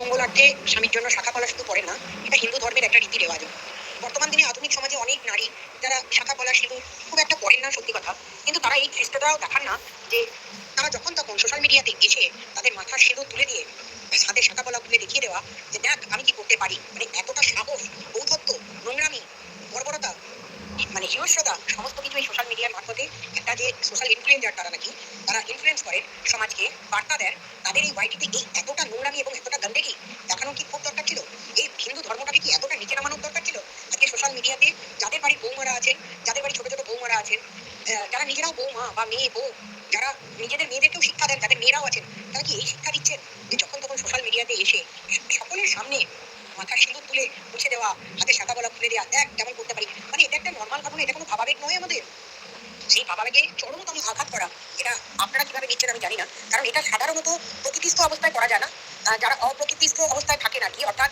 মঙ্গলার্থে স্বামীর জন্য শাখা পলা শুধু পড়েন না, এটা হিন্দু ধর্মের একটা রীতি রেওয়াজ। বর্তমান দিনে আধুনিক সমাজে অনেক নারী যারা শাখা পলা সিঁদুর খুব একটা পড়েন না, সত্যি কথা। কিন্তু তারা এই চেষ্টাটাও দেখান না যে তারা যখন তখন সোশ্যাল মিডিয়াতে এসে তাদের মাথার সিঁদুর তুলে দিয়ে হাতের শাখা পলা খুলে দেখিয়ে দেওয়া যে, দেখ, আমি কি করতে পারি? মানে এতটা সাহস ঔদ্ধত্য নোংরামি, বর্বরতা মানে হিংস্রতা, সমস্ত কিছু এই সোশ্যাল মিডিয়ার মারফতে একটা যে সোশ্যাল ইনফ্লুয়েন্সার তারা নাকি, তারা ইনফ্লুয়েন্স করে, সমাজকে বার্তা দেন তাদের এই ওয়াইটিতে এই এতটা নোংরামি এবং এতটা গন্ডেকি দেখানো কি খুব দরকার ছিল? এই হিন্দু ধর্মটাকে কি এতটা নিচে নামানোর দরকার ছিল? আজকে সোশ্যাল মিডিয়াতে যাদের বাড়ি বৌমারা আছেন যাদের বাড়ি ছোট ছোট বৌমারা আছেন যারা নিজেরাও বৌমা বা মেয়ে, বউ, যারা নিজেদের মেয়েদেরকেও শিক্ষা দেন, যাদের মেয়েরাও আছেন, তারা কি এই শিক্ষা দিচ্ছেন যে যখন তখন সোশ্যাল মিডিয়াতে এসে সকলের সামনে মাথার সিঁদুর তুলে মুছে দেওয়া, হাতে সাদা বলা খুলে দেওয়া দেখ কেমন করতে পারি? মানে এটা একটা নর্মাল ঘটনা এটা কোনো ভাবাবেগ নয় আমাদের। সেই ভাবাবেগে চরমতম আঘাত করা কীভাবে নিচ্ছেন আমি জানি না। কারণ এটা সাধারণত প্রকৃতিস্থ অবস্থায় করা যায় না। যারা অপ্রকৃতিস্থ অবস্থায় থাকেন আর কি অর্থাৎ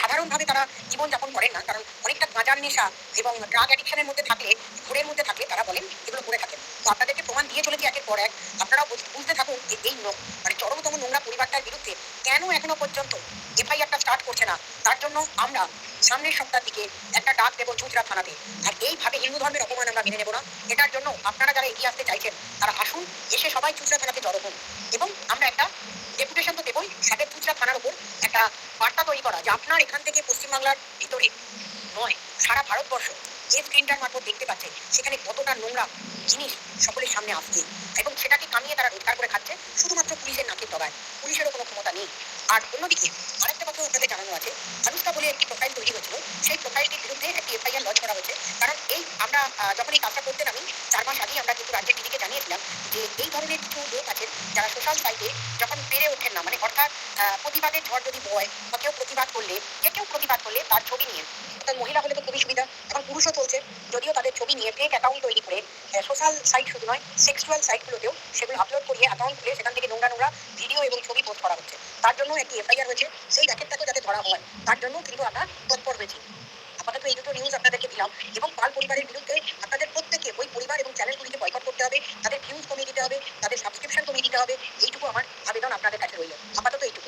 সাধারণভাবে তারা জীবনযাপন করেন না। কারণ অনেকটা গাঁজার নেশা এবং ড্রাগ অ্যাডিকশনের মধ্যে থাকলে ঘোরের মধ্যে থাকলে তারা বলেন এগুলো করে থাকেন তো আপনাদেরকে প্রমাণ দিয়ে চলেছি একের পর এক। আপনারাও বুঝতে থাকুন যে এই মানে চরমতম নোংরা পরিবারটার বিরুদ্ধে কেন এখনও পর্যন্ত এফআইআরটা স্টার্ট করছে না। তার জন্য আমরা সামনের সপ্তাহ দিকে একটা ডাক দেবো চুচরা থানাতে। আর এইভাবে হিন্দু ধর্মের অপমান আমরা মেনে নেব না। এটার জন্য আপনারা যারা এগিয়ে আসতে চাইছেন, তারা আসুন, এসে সবাই চুচরা থানাতে জড়ো হন। এবং আমরা একটা ডেপুটেশন তো দেবই, সাথে চুচরা থানার উপর একটা বার্তা তৈরি করা, যে আপনার এখান থেকে পশ্চিমবাংলার ভিতরে নয়, সারা ভারতবর্ষ যে স্ক্রিনটার মারফত দেখতে পাচ্ছে, সেখানে কতটা নোংরা জিনিস সকলের সামনে আসছে। এবং সেটাকে কামিয়ে তারা রোজগার করে খাচ্ছে, শুধুমাত্র পুলিশের নাকের তলায়। পুলিশেরও কোনো ক্ষমতা নেই। আর অন্যদিকে আরেকটা কথা আপনাদের জানানো আছে অনুষ্কা একটি প্রোফাইল তৈরি হয়েছিল, সেই প্রোফাইলটির বিরুদ্ধে একটি এফআইআর লঞ্চ করা হয়েছে। কারণ এই আমরা যখন এই কাজটা করতে নামি, চার মাস আগেই আমরা কিন্তু রাজ্যের টিভিকে জানিয়েছিলাম যে এই ধরনের কিছু লোক আছেন যারা সোশ্যাল সাইটে যখন পেরে ওঠেন না মানে অর্থাৎ প্রতিবাদের ঝড় যদি বয় বা কেউ প্রতিবাদ করলে, যে কেউ প্রতিবাদ করলে তার ছবি নিয়ে, অর্থাৎ মহিলা হলে তো খুবই সুবিধা, এখন পুরুষও চলছে, যদিও তাদের ছবি নিয়ে ফেক অ্যাকাউন্ট তৈরি করে সোশ্যাল সাইট শুধু নয় সেক্সুয়াল সাইটগুলোতেও সেগুলো আপলোড করিয়ে অ্যাকাউন্ট খুলে সেখান থেকে নোংরা নোংরা ভিডিও এবং ছবি পোস্ট করা হচ্ছে। তার জন্য একটি এফআইআর হয়েছে, সেই র্যাকেটটাকেও করা হয়, তার জন্য কিন্তু আমরা তৎপর হয়েছি আপাতত এই দুটো নিউজ আপনাদেরকে দিলাম এবং পাল পরিবারের বিরুদ্ধে আপনাদের প্রত্যেকে ওই পরিবার এবং চ্যানেলগুলিকে বয়কট করতে হবে, তাদের ভিউজ কমিয়ে দিতে হবে, তাদের সাবস্ক্রিপশন কমিয়ে দিতে হবে, এইটুকু আমার আবেদন আপনাদের কাছে রইল। আপাতত এইটুকু।